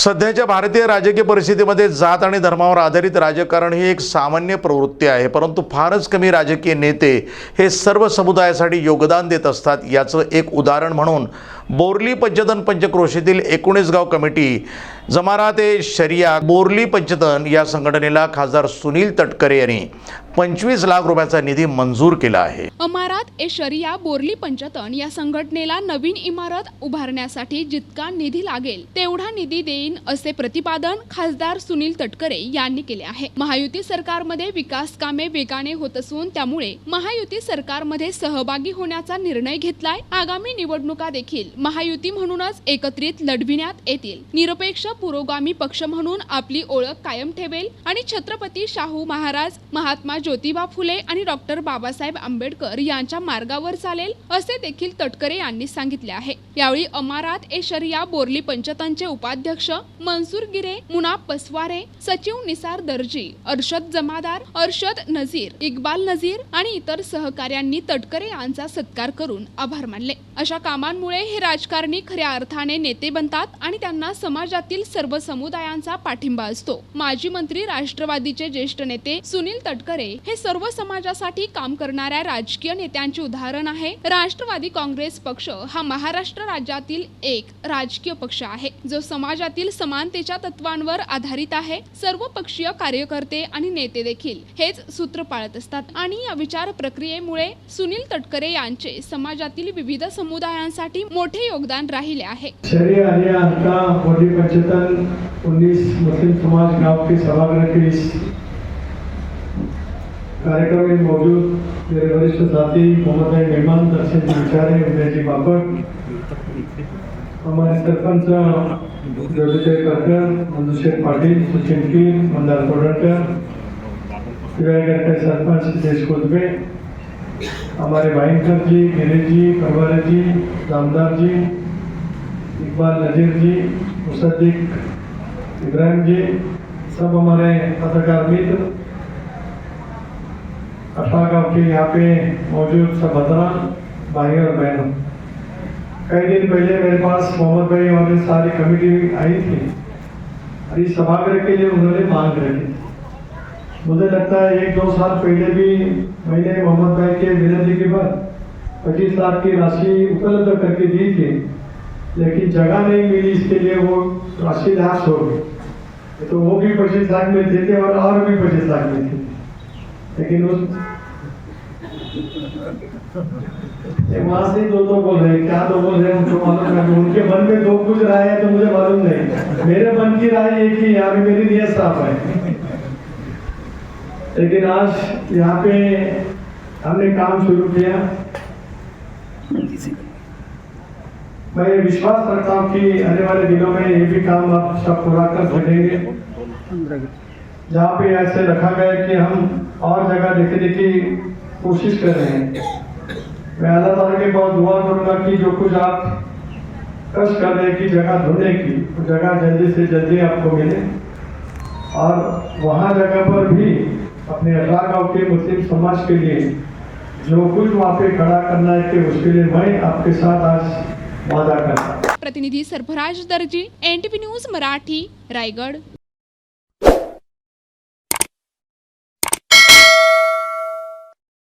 सध्याच्या भारतीय राजकीय परिस्थितीमध्ये जात आणि धर्मावर आधारित राजकारण ही एक सामान्य प्रवृत्ती आहे परंतु फारच कमी राजकीय नेते हे सर्व समुदायासाठी योगदान देत असतात याचं एक उदाहरण म्हणून बोरली पंचतन पंचक्रोशीतील एकोणीस गाव कमिटी जमारात ए शरिया बोरली पंचतन या संघटनेला खासदार सुनील तटकरे यांनी पंचवीस लाख रुपयाचा निधी मंजूर केला आहे. अमारात ए शरिया बोरली पंचतन या संघटनेला नवीन इमारत उभारण्यासाठी जितका निधी लागेल तेवढा निधी देईन असे प्रतिपादन खासदार सुनील तटकरे यांनी केले आहे. महायुती सरकारमध्ये विकास कामे वेगाने होत असून त्यामुळे महायुती सरकारमध्ये सहभागी होण्याचा निर्णय घेतलाय. आगामी निवडणुका देखील महायुती म्हणूनच एकत्रित लढविण्यात येतील. निरपेक्ष पुरोगामी पक्ष म्हणून आपली ओळख कायम ठेवेल आणि छत्रपती शाहू महाराज महात्मा ज्योतिबा फुले आणि डॉक्टर बाबासाहेब आंबेडकर यांच्या मार्गावर चालेल असे देखील तटकरे यांनी सांगितले आहे. यावेळी अमारात ए शरिया पंचतांचे उपाध्यक्ष मनसूर गिरे मुनाब पसवारे सचिव निसार दर्जी अर्शद जमादार अर्शद नझीर इक्बाल नझीर आणि इतर सहकाऱ्यांनी तटकरे यांचा सत्कार करून आभार मानले. अशा कामांमुळे हे राजकारणी खऱ्या अर्थाने नेते बनतात आणि त्यांना समाजातील सर्व समुदायांचा पाठिंबा असतो. माजी मंत्री राष्ट्रवादीचे ज्येष्ठ नेते सुनील तटकरे हे सर्व समाजासाठी काम करणाऱ्या राजकीय नेत्यांचे उदाहरण आहे. राष्ट्रवादी काँग्रेस पक्ष हा महाराष्ट्र राज्यातील एक राजकीय पक्ष आहे. जो समाजातील समानतेच्या तत्वांवर आधारित आहे. सर्व पक्षीय कार्यकर्ते आणि नेते देखील हेच सूत्र पाळत असतात. आणि या विचार प्रक्रियेमुळे सुनील तटकरे यांचे समाजातील विविध समुदायांसाठी मोठे योगदान राहिले आहे. पंचतन उन्नीस मुस्लिम समाज गांव के सभागृह के इस कार्यक्रम में मौजूद. मेरे वरिष्ठ साथी मोहम्मद भाई मेहमान दर्शन विचारे उदय जी बापट. हमारे सरपंच ज्योतिषय करकर मंजुशेर पाटील सचिन की मंदार कोडरकर सरपंच देश कुदबे हमारे भाईंकर जी गिरीश जी परवारे जी रामदार जी, इकबाल नजीर जी, मुसद्दिक इब्राहिम जी, सब हमारे पत्रकार मित्र अठा गाँव के यहाँ पे मौजूद सब हजरान भाई और बहनों। कई दिन पहले मेरे पास मोहम्मद भाई और सारी कमेटी आई थी और इस सभागृह के लिए उन्होंने मांग रखी। मुझे लगता है एक दो साल पहले भी मैंने मोहम्मद भाई के विनती के बाद पच्चीस लाख की राशि उपलब्ध करके दी थी, लेकिन जगह नहीं मिली इसके लिए वो राशि लाश हो गई। तो वो भी पच्चीस लाख में थे और और भी पच्चीस लाख में थे। लेकिन उस वहाँ से दो दो बोल रहे क्या दो बोल रहे उनको मालूम नहीं। उनके मन में दो कुछ राय है तो मुझे मालूम नहीं। मेरे मन की राय एक ही यहाँ पे मेरी नीयत साफ़ है। लेकिन आज यहाँ पे हमने काम शुरू किया। मैं विश्वास रखता हूँ कि आने वाले दिनों में ये भी काम आप सब पूरा कर सकेंगे। जहाँ पे ऐसे रखा गया कि हम और जगह देखने की कोशिश कर रहे हैं। मैं अल्लाह ताला के पास दुआ करूँगा कि जो कुछ आप कष्ट कर रहे कि जगह ढूँढने की, वो जगह जल्दी से जल्दी आपको मिले। और वहाँ जगह पर भी अपने अठारह गाँव के मुस्लिम समाज के लिए जो कुछ वहाँ पे खड़ा करना है कि उसके लिए मैं आपके साथ आज वादा करता हूँ। प्रतिनिधी सरफराज दर्जी एनटीव्ही न्यूज मराठी रायगड